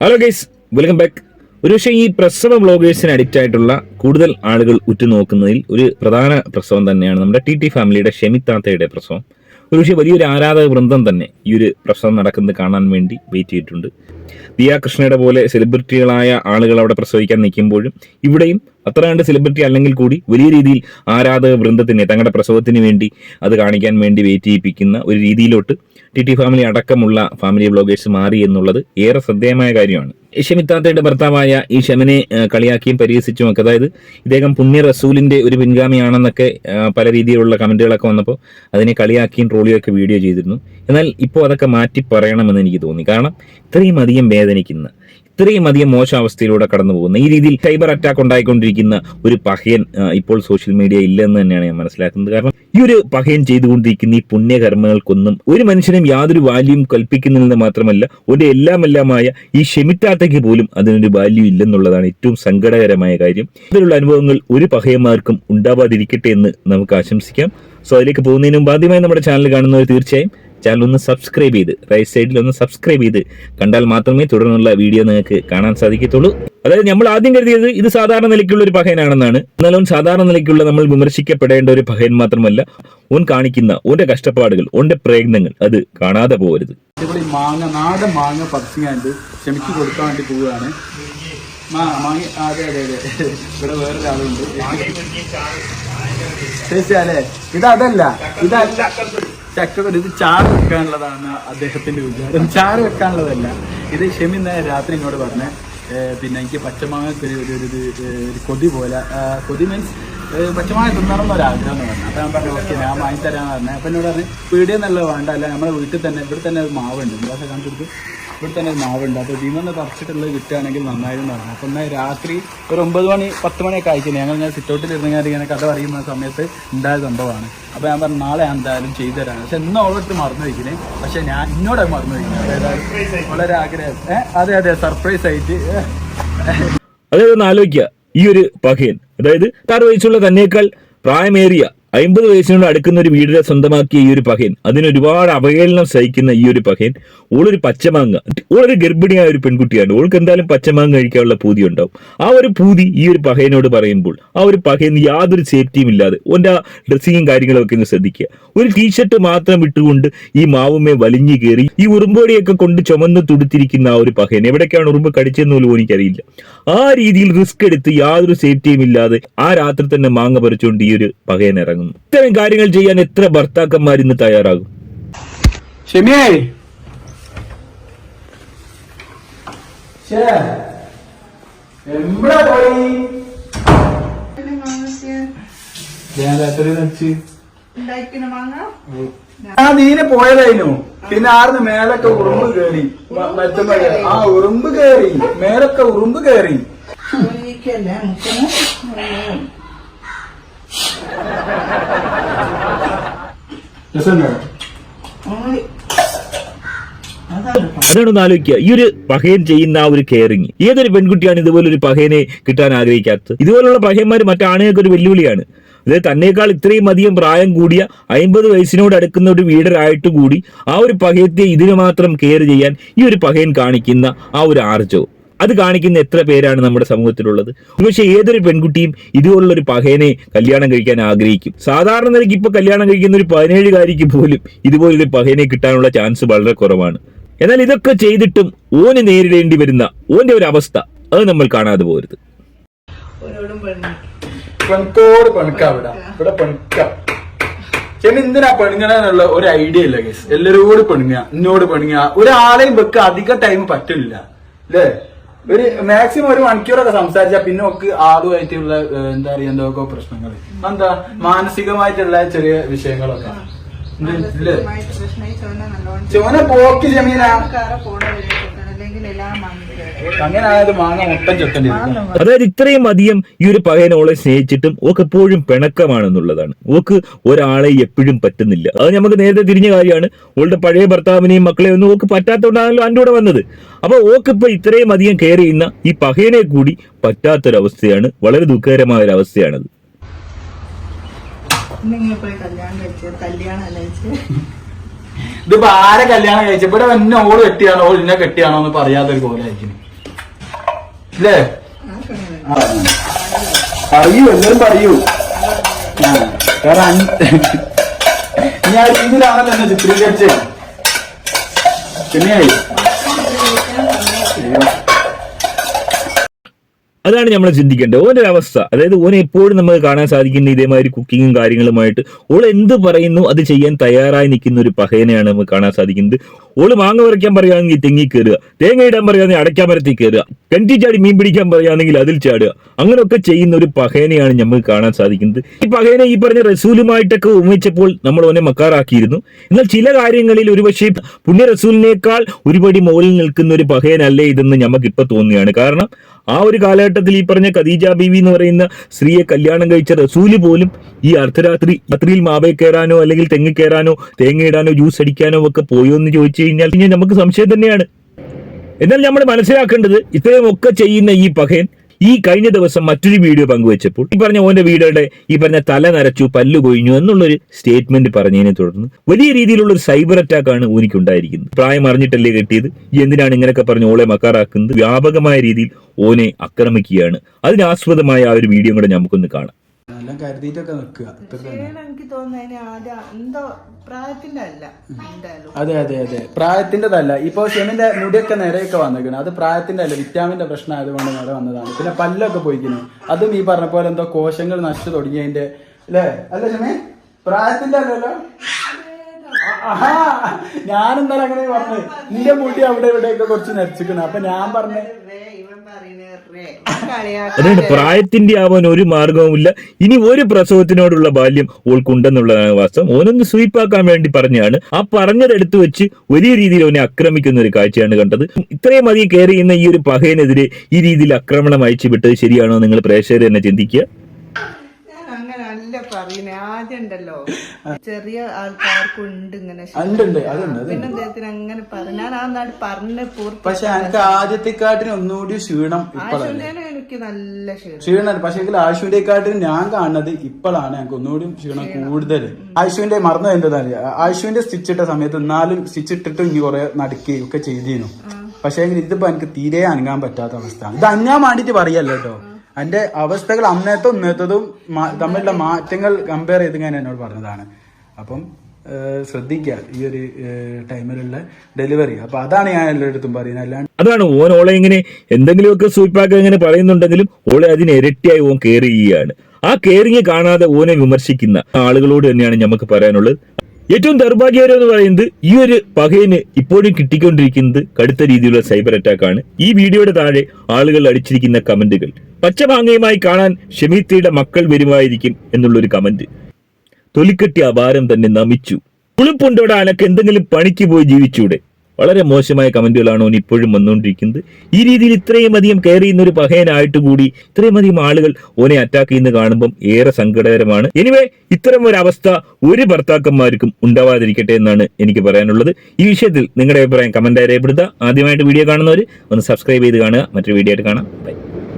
Hello guys welcome back ഒരുപക്ഷെ ഈ പ്രസവ വ്ളോഗേഴ്സിന് അഡിക്റ്റ് ആയിട്ടുള്ള കൂടുതൽ ആളുകൾ ഉറ്റുനോക്കുന്നതിൽ ഒരു പ്രധാന പ്രസവം തന്നെയാണ് നമ്മുടെ ടി ടി ഫാമിലിയുടെ ഷെമിത്താത്തയുടെ പ്രസവം. ഒരുപക്ഷെ വലിയൊരു ആരാധക വൃന്ദം തന്നെ ഈ ഒരു പ്രസവം നടക്കുന്നത് കാണാൻ വേണ്ടി വെയിറ്റ് ചെയ്തിട്ടുണ്ട്. ദിയാ കൃഷ്ണയുടെ പോലെ സെലിബ്രിറ്റികളായ ആളുകൾ അവിടെ പ്രസവിക്കാൻ നിൽക്കുമ്പോഴും ഇവിടെയും അത്ര കണ്ട് സെലിബ്രിറ്റി അല്ലെങ്കിൽ കൂടി വലിയ രീതിയിൽ ആരാധക വൃന്ദത്തിന് തങ്ങളുടെ പ്രസവത്തിന് വേണ്ടി അത് കാണിക്കാൻ വേണ്ടി വെയിറ്റ് ചെയ്യിപ്പിക്കുന്ന ഒരു രീതിയിലോട്ട് ടി ടി ഫാമിലി അടക്കമുള്ള ഫാമിലി ബ്ലോഗേഴ്സ് മാറി എന്നുള്ളത് ഏറെ ശ്രദ്ധേയമായ കാര്യമാണ്. ഷെമിത്താത്തയുടെ ഭർത്താവായ ഈ ഷമിനെ കളിയാക്കിയും പരിഹസിച്ചും ഒക്കെ. അതായത് ഇദ്ദേഹം പുണ്യ റസൂലിന്റെ ഒരു പിൻഗാമിയാണെന്നൊക്കെ പല രീതിയിലുള്ള കമന്റുകളൊക്കെ വന്നപ്പോൾ അതിനെ കളിയാക്കിയും ട്രോളിയും ഒക്കെ വീഡിയോ ചെയ്തിരുന്നു. എന്നാൽ ഇപ്പോൾ അതൊക്കെ മാറ്റി പറയണമെന്ന് എനിക്ക് തോന്നി. കാരണം ഇത്രയും അധികം വേദനിക്കുന്ന ഇത്രയും അധികം മോശം അവസ്ഥയിലൂടെ കടന്നു പോകുന്നത് ഈ രീതിയിൽ സൈബർ അറ്റാക്ക് ഉണ്ടായിക്കൊണ്ടിരിക്കുന്ന ഒരു പഹയൻ ഇപ്പോൾ സോഷ്യൽ മീഡിയ ഇല്ലെന്ന് തന്നെയാണ് ഞാൻ മനസ്സിലാക്കുന്നത്. കാരണം ഈ ഒരു പഹയൻ ചെയ്തുകൊണ്ടിരിക്കുന്ന ഈ പുണ്യകർമ്മങ്ങൾക്കൊന്നും ഒരു മനുഷ്യനും യാതൊരു വാല്യൂം കൽപ്പിക്കുന്നില്ലെന്ന് മാത്രമല്ല ഒരു എല്ലാം എല്ലാമായ ഈ ഷെമിറ്റാത്തയ്ക്ക് പോലും അതിനൊരു വാല്യൂ ഇല്ലെന്നുള്ളതാണ് ഏറ്റവും സങ്കടകരമായ കാര്യം. ഇതിലുള്ള അനുഭവങ്ങൾ ഒരു പഹയന്മാർക്കും ഉണ്ടാവാതിരിക്കട്ടെ എന്ന് നമുക്ക് ആശംസിക്കാം. സോ അതിലേക്ക് പോകുന്നതിന് ആദ്യമായി നമ്മുടെ ചാനൽ കാണുന്നവർ തീർച്ചയായും ചാനൽ ഒന്ന് സബ്സ്ക്രൈബ് ചെയ്ത് റൈറ്റ് സൈഡിൽ ഒന്ന് സബ്സ്ക്രൈബ് ചെയ്ത് കണ്ടാൽ മാത്രമേ തുടർന്നുള്ള വീഡിയോ നിങ്ങൾക്ക് കാണാൻ സാധിക്കത്തുള്ളൂ. അതായത് നമ്മൾ ആദ്യം കരുതിയത് ഇത് സാധാരണ നിലയ്ക്കുള്ള ഒരു പഹയനാണെന്നാണ്. എന്നാൽ ഓൻ സാധാരണ നിലയ്ക്കുള്ള നമ്മൾ വിമർശിക്കപ്പെടേണ്ട ഒരു പഹയൻ മാത്രമല്ല ഓൻ കാണിക്കുന്ന ഓന്റെ കഷ്ടപ്പാടുകൾ ഓന്റെ പ്രയത്നങ്ങൾ അത് കാണാതെ പോകരുത്. ഇവിടെ മാങ്ങ നാടൻ മാങ്ങ പറിച്ചിങ്ങാണ്ട് ക്ഷമിച്ചു കൊടുക്കാൻ വേണ്ടി പോവുകയാണ്. മാ- മാങ്ങ ആ, അതെ അതെ അതെ. ഇവിടെ വേറൊരാളുണ്ട്. തീർച്ചയാലേ ഇതല്ല ഇതല്ല. ചക്കക്കുരു ഇത് ചാറ് വെക്കാനുള്ളതാണ് അദ്ദേഹത്തിന്റെ വിചാരം. ചാറ് വെക്കാനുള്ളതല്ല. ഇത് ഷെമി ഇന്നലെ രാത്രി എന്നോട് പറഞ്ഞ പിന്നെ എനിക്ക് പച്ചമാങ്ങക്ക് ഒരു ഒരു ഒരു കൊതി പോലെ കൊതി മീൻസ് പച്ചമാങ്ങ തിന്നണം എന്നൊരാഗ്രഹം എന്ന് പറഞ്ഞു. അപ്പം ഞാൻ പറഞ്ഞു ഓക്കെ ഞാൻ വാങ്ങിത്തരാന്ന് പറഞ്ഞു. അപ്പം എന്നോട് പറഞ്ഞു പീടിയെന്നുള്ളത് വേണ്ട. അല്ല നമ്മുടെ വീട്ടിൽ തന്നെ ഇവിടെ തന്നെ ഒരു മാവുണ്ട്. എന്താ കാണിച്ചെടുത്ത് ഇവിടെ തന്നെ മാവുണ്ട്. അപ്പോൾ ഇതിൽ നിന്ന് പറിച്ചിട്ടുള്ളത് കിട്ടുകയാണെങ്കിൽ നന്നായിരുന്നു പറഞ്ഞു. അപ്പം എന്നാൽ രാത്രി ഒരു ഒമ്പത് മണി പത്ത് മണിയൊക്കെ അയക്കുന്നത് ഞങ്ങൾ ഞാൻ ഞാൻ ഇങ്ങനെ കഥ പറയുന്ന സമയത്ത് ഉണ്ടായ സംഭവമാണ്. അപ്പോൾ ഞാൻ പറഞ്ഞു നാളെ ഞാൻ എന്തായാലും ചെയ്തു തരാണ് പക്ഷെ ഇന്ന് ഓൾറെഡി മറന്നു വയ്ക്കുന്നത് പക്ഷേ ഞാൻ ഇന്നോടെ മറന്നു വയ്ക്കുന്നത് വളരെ ആഗ്രഹം. അതെ അതെ സർപ്രൈസ് ആയിട്ട്. അതായത് ഒന്ന് ആലോചിക്കുക. ഈ ഒരു പഹയൻ അതായത് താറ് വയസ്സുള്ള തന്നേക്കാൾ പ്രായമേറിയ അമ്പത് വയസ്സിനോട് അടുക്കുന്ന ഒരു വീടിനെ സ്വന്തമാക്കിയ ഈ ഒരു പഹയൻ അതിന് ഒരുപാട് അവഹേളനം സഹിക്കുന്ന ഈ ഒരു പഹയൻ ഓളൊരു പച്ചമാങ്ങ ഓളൊരു ഗർഭിണിയായ ഒരു പെൺകുട്ടിയാണ്. ഓൾക്ക് എന്തായാലും പച്ചമാങ്ങ കഴിക്കാനുള്ള പൂതി ഉണ്ടാവും. ആ ഒരു പൂതി ഈ ഒരു പഹയനോട് പറയുമ്പോൾ ആ ഒരു പഹയൻ യാതൊരു സേഫ്റ്റിയും ഇല്ലാതെ ഓന്റെ ആ ഡ്രസ്സിങ്ങും കാര്യങ്ങളൊക്കെ ഒന്ന് ശ്രദ്ധിക്കുക. ഒരു ടീഷർട്ട് മാത്രം ഇട്ടുകൊണ്ട് ഈ മാവുമേ വലിഞ്ഞു കയറി ഈ ഉറുമ്പോടിയൊക്കെ കൊണ്ട് ചുമന്ന് തുടുത്തിരിക്കുന്ന ആ ഒരു പഹയൻ എവിടേക്കാണ് ഉറുമ്പ് കടിച്ചെന്ന് പോലും എനിക്കറിയില്ല. ആ രീതിയിൽ റിസ്ക് എടുത്ത് യാതൊരു സേഫ്റ്റിയും ഇല്ലാതെ ആ രാത്രി തന്നെ മാങ്ങ പറിച്ചുകൊണ്ട് ഈ ഒരു പകയൻ ഇറങ്ങുന്നു ഇത്തരം കാര്യങ്ങൾ ചെയ്യാൻ എത്ര ഭർത്താക്കന്മാർ ഇന്ന് തയ്യാറാകും? നീനെ പോയതായിരുന്നു. പിന്നെ ആർന്ന് മേലൊക്കെ ഉറുമ്പ് കേറി. മറ്റേ. ആ ഉറുമ്പ് കേറി. മേലൊക്കെ ഉറുമ്പ് കേറി. അതാണ് ഒന്ന് ആലോചിക്കുക. ഈ ഒരു പഹയൻ ചെയ്യുന്ന ആ ഒരു കെയറിങ് ഏതൊരു പെൺകുട്ടിയാണ് ഇതുപോലെ ഒരു പഹയനെ കിട്ടാൻ ആഗ്രഹിക്കാത്തത്? ഇതുപോലുള്ള പഹയന്മാർ മറ്റാണുകൾക്ക് ഒരു വെല്ലുവിളിയാണ്. അതായത് തന്നേക്കാൾ ഇത്രയും അധികം പ്രായം കൂടിയ അമ്പത് വയസ്സിനോട് അടുക്കുന്ന ഒരു വീടരായിട്ട് കൂടി ആ ഒരു പഹയത്തെ ഇതിനു മാത്രം കെയർ ചെയ്യാൻ ഈ ഒരു പഹയൻ കാണിക്കുന്ന ആ ഒരു ആർജവും. അത് കാണിക്കുന്ന എത്ര പേരാണ് നമ്മുടെ സമൂഹത്തിലുള്ളത്? പക്ഷേ ഏതൊരു പെൺകുട്ടിയും ഇതുപോലുള്ളൊരു ഒരു പഹയനെ കല്യാണം കഴിക്കാൻ ആഗ്രഹിക്കും. സാധാരണ നിലയ്ക്ക് ഇപ്പൊ കല്യാണം കഴിക്കുന്ന ഒരു പതിനേഴുകാരിക്ക് പോലും ഇതുപോലൊരു പഹയനെ കിട്ടാനുള്ള ചാൻസ് വളരെ കുറവാണ്. എന്നാൽ ഇതൊക്കെ ചെയ്തിട്ടും ഓന് നേരിടേണ്ടി വരുന്ന ഓന്റെ ഒരു അവസ്ഥ അത് നമ്മൾ കാണാതെ പോരുത്. പെൺകോട് ഇവിടെ ചേട്ടൻ എന്തിനാ പെണുങ്ങണെന്നുള്ള ഒരു ഐഡിയ ഇല്ല കേസ് എല്ലാരോടും പെണുങ്ങ എന്നോട് പെണുങ്ങ ഒരാളെയും വെക്ക അധിക ടൈം പറ്റില്ല അല്ലേ ഒരു മാക്സിമം ഒരു മണിക്കൂറൊക്കെ സംസാരിച്ചാൽ പിന്നെ ഒക്കെ ആളുമായിട്ടുള്ള എന്താ പറയാ എന്തൊക്കെ പ്രശ്നങ്ങൾ എന്താ മാനസികമായിട്ടുള്ള ചെറിയ വിഷയങ്ങളൊക്കെ? ചോന പോക്ക് ജമീന അങ്ങനെ ആയത് മാങ്ങ മൊത്തം ചെത്തേണ്ടി അതായത് ഇത്രയും അധികം ഈ ഒരു പകയൻ ഓളെ സ്നേഹിച്ചിട്ടും ഓക്ക് എപ്പോഴും പിണക്കമാണെന്നുള്ളതാണ്. ഓക്ക് ഒരാളെ എപ്പോഴും പറ്റുന്നില്ല. അത് നമുക്ക് നേരത്തെ തിരിഞ്ഞ കാര്യമാണ്. ഓളുടെ പഴയ ഭർത്താവിനെയും മക്കളെ ഒന്നും ഓക്ക് പറ്റാത്തതുകൊണ്ടാണല്ലോ എന്റെ കൂടെ വന്നത്. അപ്പൊ ഓക്ക് ഇപ്പൊ ഇത്രയും അധികം കെയർ ചെയ്യുന്ന ഈ പകയനെ കൂടി പറ്റാത്തൊരവസ്ഥയാണ്. വളരെ ദുഃഖകരമായ ഒരു അവസ്ഥയാണത് ഇതിപ്പോ ആരെ കല്യാണം കഴിച്ച? ഇവിടെ എന്നെ ഓൾ കെട്ടിയാണോ? ഓൾ ഇന്നെ കെട്ടിയാണോ എന്ന് പറയാത്തൊരു കോലായിരിക്കും. ഇല്ലേ ആ. പറയൂ എല്ലാരും പറയൂ. ഞാൻ രീതിയിലാണല്ലോ എന്നെ ചിത്രീകരിച്ചേ പിന്നെ അതാണ് നമ്മൾ ചിന്തിക്കേണ്ടത്. ഓന്റെ അവസ്ഥ. അതായത് ഓൻ എപ്പോഴും നമുക്ക് കാണാൻ സാധിക്കുന്ന ഇതേമാതിരി കുക്കിങ്ങും കാര്യങ്ങളുമായിട്ട്. ഓൾ എന്ത് പറയുന്നു അത് ചെയ്യാൻ തയ്യാറായി നിൽക്കുന്ന ഒരു പഹയനെയാണ് നമുക്ക് കാണാൻ സാധിക്കുന്നത്. ഓൾ മാങ്ങ പറിക്കാൻ പറയുകയാണെങ്കിൽ തെങ്ങി കയറുക. തേങ്ങ ഇടാൻ പറയുകയാണെങ്കിൽ അടയ്ക്കാൻ മരത്തിൽ കയറുക. കണ്ടി ചാടി മീൻ പിടിക്കാൻ പറയുകയാണെങ്കിൽ അതിൽ ചാടുക. അങ്ങനെയൊക്കെ ചെയ്യുന്ന ഒരു പഹേനെയാണ് നമുക്ക് കാണാൻ സാധിക്കുന്നത്. ഈ പഹേനെ ഈ പറഞ്ഞ റസൂലുമായിട്ടൊക്കെ ഉമിച്ചപ്പോൾ നമ്മൾ ഓനെ മക്കാറാക്കിയിരുന്നു. എന്നാൽ ചില കാര്യങ്ങളിൽ ഒരുപക്ഷെ പുണ്യ റസൂലിനേക്കാൾ ഒരുപടി മുകളിൽ നിൽക്കുന്ന ഒരു പഹേനല്ലേ ഇതെന്ന് നമുക്ക് ഇപ്പൊ തോന്നുകയാണ്. കാരണം ആ ഒരു കാലഘട്ടത്തിൽ ഈ പറഞ്ഞ ഖദീജ ബീവി എന്ന് പറയുന്ന സ്ത്രീയെ കല്യാണം കഴിച്ച റസൂൽ പോലും ഈ അർദ്ധരാത്രി രാത്രിയിൽ മാവേ കയറാനോ അല്ലെങ്കിൽ തെങ്ങ് കയറാനോ തേങ്ങ ഇടാനോ ജ്യൂസ് അടിക്കാനോ ഒക്കെ പോയോ എന്ന് ചോദിച്ചു കഴിഞ്ഞാൽ പിന്നെ നമുക്ക് സംശയം തന്നെയാണ്. എന്നാൽ നമ്മൾ മനസ്സിലാക്കേണ്ടത് ഇത്രയും ഒക്കെ ചെയ്യുന്ന ഈ പകയൻ ഈ കഴിഞ്ഞ ദിവസം മറ്റൊരു വീഡിയോ പങ്കുവച്ചപ്പോൾ ഈ പറഞ്ഞ ഓന്റെ വീടുകളുടെ ഈ പറഞ്ഞ തല നരച്ചു പല്ല് കൊഴിഞ്ഞു എന്നുള്ളൊരു സ്റ്റേറ്റ്മെന്റ് പറഞ്ഞതിനെ തുടർന്ന് വലിയ രീതിയിലുള്ള ഒരു സൈബർ അറ്റാക്ക് ആണ് ഊനിക്ക് ഉണ്ടായിരിക്കുന്നത് പ്രായം അറിഞ്ഞിട്ടല്ലേ കിട്ടിയത്? എന്തിനാണ് ഇങ്ങനെയൊക്കെ പറഞ്ഞ് ഓളെ മക്കാറാക്കുന്നത്? വ്യാപകമായ രീതിയിൽ ഓനെ ആക്രമിക്കുകയാണ്. അതിനാസ്പദമായ ആ ഒരു വീഡിയോ കൂടെ നമുക്കൊന്ന് കാണാം. എല്ലാം കരുതിയിട്ടൊക്കെ നിൽക്കുക. എനിക്ക് തോന്നുന്നതിന് ആദ്യം എന്തോ പ്രായത്തിന്റെ അല്ല അതെ അതെ അതെ. പ്രായത്തിന്റെതല്ല. ഇപ്പൊ ഷെമിന്റെ മുടിയൊക്കെ നേരെയൊക്കെ വന്നിരിക്കണം അത് പ്രായത്തിന്റെ അല്ല വിറ്റാമിന്റെ പ്രശ്നം ആയതുകൊണ്ട് നിര വന്നതാണ്. പിന്നെ പല്ലൊക്കെ പോയിക്കുന്നു അതും ഈ പറഞ്ഞ പോലെ എന്തോ കോശങ്ങൾ നശിച്ചു തുടങ്ങിയതിന്റെ അല്ലേ? അല്ല ഷെമി? പ്രായത്തിന്റെ അല്ലല്ലോ? ഞാൻ ഞാനെന്തായാലും അങ്ങനെ പറഞ്ഞു. നിന്റെ മുടി അവിടെ ഇവിടെയൊക്കെ കുറച്ച് നരച്ചിക്കണം. അപ്പൊ ഞാൻ പറഞ്ഞു. അതുകൊണ്ട് പ്രായത്തിന്റെ ആവാൻ ഒരു മാർഗവുമില്ല. ഇനി ഒരു പ്രസവത്തിനോടുള്ള ബാല്യം ഓൾക്കുണ്ടെന്നുള്ളതാണ് വാസ്തവം. ഓനൊന്ന് സ്വീപ്പാക്കാൻ വേണ്ടി പറഞ്ഞാണ്. ആ പറഞ്ഞതെടുത്ത് വെച്ച് വലിയ രീതിയിൽ അവനെ ആക്രമിക്കുന്ന ഒരു കാഴ്ചയാണ് കണ്ടത്. ഇത്രയും അധികം ചെയ്യുന്ന ഈ ഒരു പഹയനെതിരെ ഈ രീതിയിൽ ആക്രമണം അയച്ചു വിട്ടത് ശരിയാണോ നിങ്ങൾ പ്രേക്ഷകർ തന്നെ ചിന്തിക്കുക. അല്ല പറയുന്നേ ആദ്യം ഉണ്ടല്ലോ ചെറിയ ആൾക്കാർക്ക് ഉണ്ട് ഇങ്ങനെ അതുണ്ട്, അതുണ്ട്. പിന്നെ അദ്ദേഹത്തിന് അങ്ങനെ പറഞ്ഞു ഞാൻ ആ നാട് പറഞ്ഞ് പൂർത്തി പക്ഷെ എനിക്ക് ആദ്യത്തെക്കാട്ടിന് ഒന്നുകൂടി ക്ഷീണം ആശുവിന്റെ എനിക്ക് നല്ല ക്ഷീണം. ക്ഷീണം ആശുവിന്റെ കാട്ടിന് ഞാൻ കാണുന്നത് ഇപ്പോഴാണ് എനിക്ക് ഒന്നുകൂടി ക്ഷീണം കൂടുതൽ. ആശുവിന്റെ മറന്നു എന്താ ആശുവിന്റെ സ്റ്റിച്ച് ഇട്ട സമയത്ത് എന്നാലും സ്റ്റിച്ച് ഇട്ടിട്ട് ഇനി കുറെ നടക്കുകയും ഒക്കെ ചെയ്തിരുന്നു. പക്ഷേ ഇതിപ്പോ എനിക്ക് തീരെ അനങ്ങാൻ പറ്റാത്ത അവസ്ഥ. ഇത് അഞ്ഞാൻ വേണ്ടിട്ട് പറയല്ലോ കേട്ടോ? എന്റെ അവസ്ഥകൾ അന്നേത്തും ഇന്നത്തതും തമ്മിലുള്ള മാറ്റങ്ങൾ കമ്പയർ ചെയ്ത് ഞാൻ എന്നോട് പറഞ്ഞതാണ്. അപ്പം ശ്രദ്ധിക്കുക ഈ ഒരു ടൈമിലുള്ള ഡെലിവറി അപ്പൊ അതാണ് ഞാൻ എല്ലായിടത്തും പറയുന്നത്. അല്ലാണ്ട് അതാണ് ഓൻ ഓളെ ഇങ്ങനെ എന്തെങ്കിലുമൊക്കെ സ്വീപ്പാക്കാൻ ഇങ്ങനെ പറയുന്നുണ്ടെങ്കിലും ഓളെ അതിന് ഇരട്ടിയായി ഓൻ കെയർ ആ കെയറിങ് കാണാതെ ഓനെ വിമർശിക്കുന്ന ആളുകളോട് തന്നെയാണ് നമുക്ക് പറയാനുള്ളത്. ഏറ്റവും ദൗർഭാഗ്യകരം എന്ന് പറയുന്നത് ഈ ഒരു പകയിന് ഇപ്പോഴും കിട്ടിക്കൊണ്ടിരിക്കുന്നത് കടുത്ത രീതിയിലുള്ള സൈബർ അറ്റാക്ക് ആണ് ഈ വീഡിയോയുടെ താഴെ ആളുകൾ അടിച്ചിരിക്കുന്ന കമന്റുകൾ. പച്ചമാങ്ങയുമായി കാണാൻ ഷമീത്തയുടെ മക്കൾ വരുമായിരിക്കും എന്നുള്ളൊരു കമന്റ്. തൊലിക്കെട്ടി അപാരം തന്നെ നമിച്ചു. പുളിപ്പുണ്ടോടെ അനക്ക് എന്തെങ്കിലും പണിക്ക് പോയി ജീവിച്ചൂടെ? വളരെ മോശമായ കമന്റുകളാണ് ഓൻ ഇപ്പോഴും വന്നുകൊണ്ടിരിക്കുന്നത്. ഈ രീതിയിൽ ഇത്രയും അധികം ചെയ്യുന്ന ഒരു പഹയനായിട്ട് കൂടി ഇത്രയും അധികം ആളുകൾ ഓനെ അറ്റാക്ക് ചെയ്യുന്ന കാണുമ്പം ഏറെ സങ്കടകരമാണ്. എനിവേ ഇത്തരം ഒരു അവസ്ഥ ഒരു ഭർത്താക്കന്മാർക്കും ഉണ്ടാവാതിരിക്കട്ടെ എന്നാണ് എനിക്ക് പറയാനുള്ളത്. ഈ വിഷയത്തിൽ നിങ്ങളുടെ അഭിപ്രായം കമന്റായി രേഖപ്പെടുത്തുക. ആദ്യമായിട്ട് വീഡിയോ കാണുന്നവർ ഒന്ന് സബ്സ്ക്രൈബ് ചെയ്ത് കാണുക. മറ്റൊരു വീഡിയോ ആയിട്ട് കാണാം. ബൈ